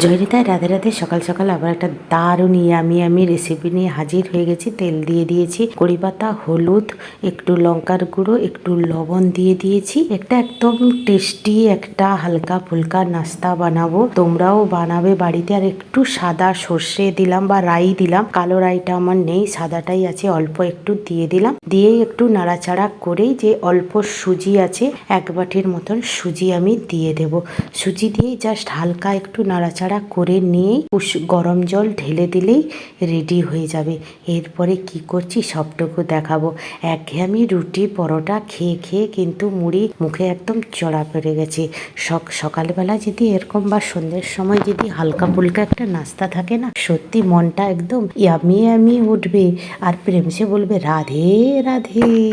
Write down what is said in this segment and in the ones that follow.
জয়নিতায় রাধে রাধে, সকাল সকাল আবার একটা দারুণ ইয়ামি আমি রেসিপি নিয়ে হাজির হয়ে গেছি। তেল দিয়ে দিয়েছি কড়ি পাতা, হলুদ, একটু লঙ্কার গুঁড়ো, একটু লবণ দিয়ে দিয়েছি। একটা একদম টেস্টি একটা হালকা ফুলকা নাস্তা বানাবো। তোমরাও বানাবে বাড়িতে। আর একটু সাদা সর্ষে দিলাম বা রাই দিলাম। কালো রাইটা আমার নেই, সাদাটাই আছে, অল্প একটু দিয়ে দিলাম। দিয়েই একটু নাড়াচাড়া করেই যে অল্প সুজি আছে, এক বাটির মতন সুজি আমি দিয়ে দেব। সুজি দিয়ে জাস্ট হালকা একটু নাড়াচাড়া করে নিয়েই উস- গরম জল ঢেলে দিলেই রেডি হয়ে যাবে। এরপরে কি করছি সবটুকু দেখাবো। একঘেয়েমি রুটি পরোটা খেয়ে খেয়ে কিন্তু মুড়ি মুখে একদম চড়া পড়ে গেছে। সক সকালবেলা যদি এরকম বা সন্ধ্যের সময় যদি হালকা ফুলকা একটা নাস্তা থাকে না, সত্যি মনটা একদম ইয়ামি ইয়ামি উঠবে। আর প্রেমসে বলবে, রাধে রাধে।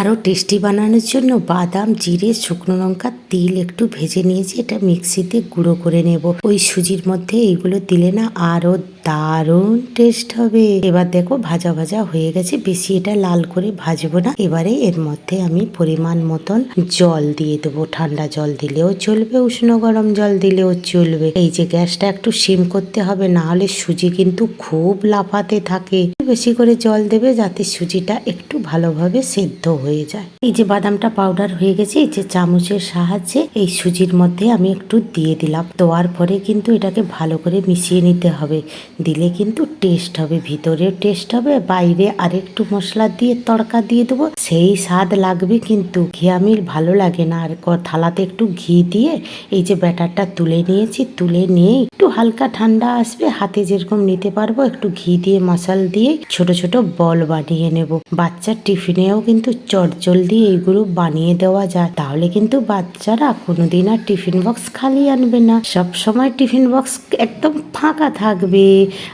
আরও টেস্টি বানানোর জন্য বাদাম, জিরে, শুকনো লঙ্কা, তিল একটু ভেজে নিয়েছি। এটা মিক্সিতে গুঁড়ো করে নেব। ওই সুজির মধ্যে এইগুলো দিলে না আরও দারুণ টেস্ট হবে। এবার দেখো ভাজা ভাজা হয়ে গেছে। বেশি এটা লাল করে ভাজবো না। এবারে এর মধ্যে আমি পরিমাণ মতন জল দিয়ে দেবো। ঠান্ডা জল দিলেও চলবে, উষ্ণ গরম জল দিলেও চলবে। এই যে গ্যাসটা একটু সিম করতে হবে, না হলে সুজি কিন্তু খুব লাফাতে থাকে। বেশি করে জল দেবে যাতে সুজিটা একটু ভালোভাবে সেদ্ধ হয়ে যায়। এই যে বাদামটা পাউডার হয়ে গেছে, এই যে চামচের সাহায্যে এই সুজির মধ্যে আমি একটু দিয়ে দিলাম। দেওয়ার পরে কিন্তু এটাকে ভালো করে মিশিয়ে নিতে হবে। দিলে কিন্তু টেস্ট হবে, ভিতরেও টেস্ট হবে, বাইরে আরেকটু মশলা দিয়ে তড়কা দিয়ে দেবো। সেই স্বাদ লাগবে কিন্তু ঘিয়ামির ভালো লাগে না। আর থালাতে একটু ঘি দিয়ে এই যে ব্যাটারটা তুলে নিয়েছি, তুলে নিয়ে একটু হালকা ঠান্ডা আসবে, হাতে যেরকম নিতে পারব একটু ঘি দিয়ে মশাল দিয়ে ছোট ছোট বল বানিয়ে নেব। বাচ্চার টিফিনেও কিন্তু চটজলদি এইগুলো বানিয়ে দেওয়া যায়। তাহলে কিন্তু বাচ্চারা কোনোদিন আর টিফিন বক্স খালি আনবে না। সব সময় টিফিন বক্স একদম ফাঁকা থাকবে।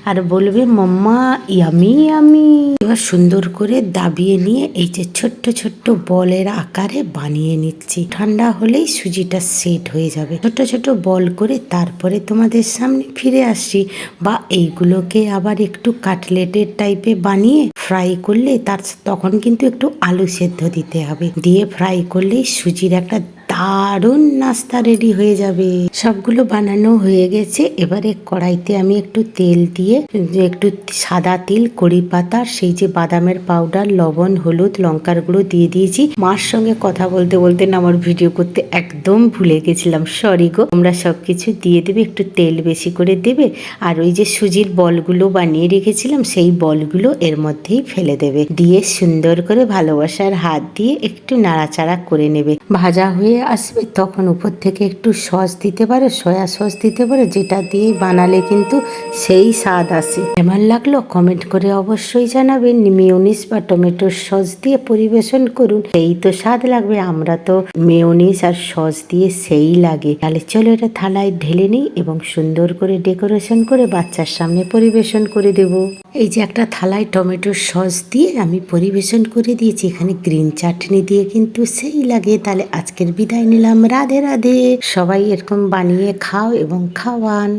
আর বলবে, মাম্মা, ইয়ামি ইয়ামি। এবার সুন্দর করে দাবিয়ে নিয়ে এই যে ছোট্ট ছোট্ট বলের আকারে বানিয়ে নিচ্ছি। ঠান্ডা হলেই সুজিটা সেট হয়ে যাবে। ছোট ছোট বল করে তারপরে তোমাদের সামনে ফিরে আসছি বা এইগুলোকে আবার একটু কাটলেটের টাইপে বানিয়ে ফ্রাই করলে তার তখন কিন্তু একটু আলু সেদ্ধ দিতে হবে। দিয়ে ফ্রাই করলেই সুজির একটা দারুণ নাস্তা রেডি হয়ে যাবে। সবগুলো বানানো হয়ে গেছে। এবারে কড়াইতে আমি একটু তেল দিয়ে একটু সাদা তিল, কড়ি পাতা সেই যে বাদামের পাউডার লবণ, হলুদ, লঙ্কার গুঁড়ো দিয়ে দিয়েছি। মার সঙ্গে কথা বলতে বলতে না আমার ভিডিও করতে একদম ভুলে গেছিলাম। সরি গো। তোমরা সবকিছু দিয়ে দেবে, একটু তেল বেশি করে দেবে। আর ওই যে সুজির বলগুলো বানিয়ে রেখেছিলাম, সেই বলগুলো এর মধ্যেই ফেলে দেবে। দিয়ে সুন্দর করে ভালোবাসার হাত দিয়ে একটু নাড়াচাড়া করে নেবে। ভাজা হয়ে আসবে তখন উপর থেকে একটু সস দিতে পারো, সয়া সস দিতে পারো, যেটা দিয়ে বানালে কিন্তু সেই স্বাদ আসে। কেমন লাগল কমেন্ট করে অবশ্যই জানাবেন। মেয়নিস বা টমেটোর সস দিয়ে পরিবেশন করুন, সেই তো স্বাদ লাগবে, আমরা তো মেয়নিস আর সস দিয়ে সেই লাগে। তাহলে চলো এটা থালায় ঢেলে নিই এবং সুন্দর করে ডেকোরেশন করে বাচ্চার সামনে পরিবেশন করে দেব। এই যে একটা থালায় টমেটোর সস দিয়ে আমি পরিবেশন করে দিয়েছি, এখানে গ্রিন চাটনি দিয়ে কিন্তু সেই লাগে। তাহলে আজকের বিদায় নিলাম। রাধে রাধে। সবাই এরকম বানিয়ে খাও এবং খাওয়ান।